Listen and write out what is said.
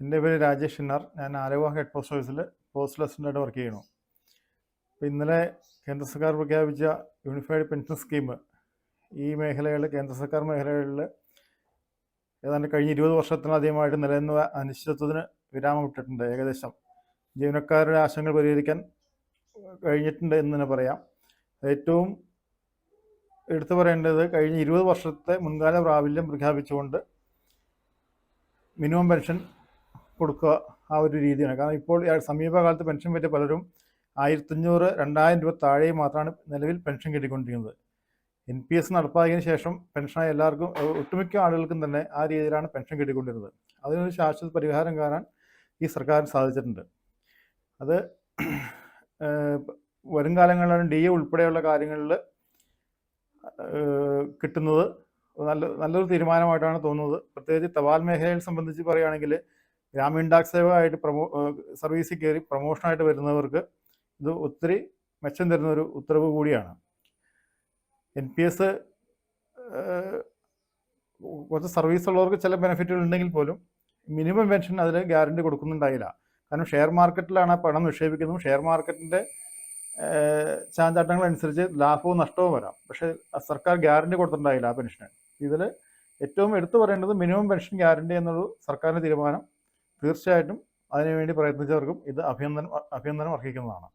എന്റെ പേര് രാജേഷ് ഇന്നാർ. ഞാൻ ആലുവ ഹെഡ് പോസ്റ്റ് ഓഫീസിൽ പോസ്റ്റൽ അസിസ്റ്റന്റായിട്ട് വർക്ക് ചെയ്യണു അപ്പോൾ ഇന്നലെ കേന്ദ്ര സർക്കാർ പ്രഖ്യാപിച്ച യൂണിഫൈഡ് പെൻഷൻ സ്കീം ഈ മേഖലകളിൽ കേന്ദ്ര സർക്കാർ മേഖലകളിൽ ഏതാണ്ട് കഴിഞ്ഞ ഇരുപത് വർഷത്തിലധികമായിട്ട് നിലനിന്ന അനിശ്ചിതത്വത്തിന് വിരാമം ഇട്ടിട്ടുണ്ട് ഏകദേശം. ജീവനക്കാരുടെ ആശങ്കകൾ പരിഹരിക്കാൻ കഴിഞ്ഞിട്ടുണ്ട് എന്ന് തന്നെ പറയാം. ഏറ്റവും എടുത്തു പറയേണ്ടത് കഴിഞ്ഞ ഇരുപത് വർഷത്തെ മുൻകാല പ്രാബല്യം പ്രഖ്യാപിച്ചുകൊണ്ട് മിനിമം പെൻഷൻ കൊടുക്കുക ആ ഒരു രീതിയാണ്. കാരണം ഇപ്പോൾ സമീപകാലത്ത് പെൻഷൻ പറ്റിയ പലരും ആയിരത്തഞ്ഞൂറ് രണ്ടായിരം രൂപ താഴെ മാത്രമാണ് നിലവിൽ പെൻഷൻ കിട്ടിക്കൊണ്ടിരിക്കുന്നത്. എൻ പി എസ് നടപ്പാക്കിയതിന് ശേഷം പെൻഷനായ എല്ലാവർക്കും ഒട്ടുമിക്ക ആളുകൾക്കും തന്നെ ആ രീതിയിലാണ് പെൻഷൻ കിട്ടിക്കൊണ്ടിരുന്നത്. അതിനൊരു ശാശ്വത പരിഹാരം കാണാൻ ഈ സർക്കാരിന് സാധിച്ചിട്ടുണ്ട്. അത് വരും കാലങ്ങളിലാണ് ഡി എ ഉൾപ്പെടെയുള്ള കാര്യങ്ങളിൽ കിട്ടുന്നത്. നല്ല നല്ലൊരു തീരുമാനമായിട്ടാണ് തോന്നുന്നത്. പ്രത്യേകിച്ച് തപാൽ മേഖലയെ സംബന്ധിച്ച് പറയുകയാണെങ്കിൽ ഗ്രാമീൺ ഡാക് സേവകമായിട്ട് പ്രമോ സർവീസിൽ കയറി പ്രൊമോഷനായിട്ട് വരുന്നവർക്ക് ഇത് ഒത്തിരി മെച്ചം തരുന്ന ഒരു ഉത്തരവ് കൂടിയാണ്. എൻ പി എസ് കുറച്ച് സർവീസ് ഉള്ളവർക്ക് ചില ബെനിഫിറ്റുകൾ ഉണ്ടെങ്കിൽ പോലും മിനിമം പെൻഷൻ അതിൽ ഗ്യാരണ്ടി കൊടുക്കുന്നുണ്ടായില്ല. കാരണം ഷെയർ മാർക്കറ്റിലാണ് പണം നിക്ഷേപിക്കുന്നത്. ഷെയർ മാർക്കറ്റിന്റെ ചാഞ്ചാട്ടങ്ങളനുസരിച്ച് ലാഭവും നഷ്ടവും വരാം. പക്ഷേ സർക്കാർ ഗ്യാരണ്ടി കൊടുത്തിട്ടുണ്ടായില്ല ആ പെൻഷന്. ഇതിൽ ഏറ്റവും എടുത്തു പറയേണ്ടത് മിനിമം പെൻഷൻ ഗ്യാരണ്ടി എന്നൊരു സർക്കാരിന്റെ തീരുമാനം തീർച്ചയായിട്ടും അതിനുവേണ്ടി പ്രയത്നിച്ചവർക്കും ഇത് അഭിനന്ദനം അഭിനന്ദനം അർഹിക്കുന്നതാണ്.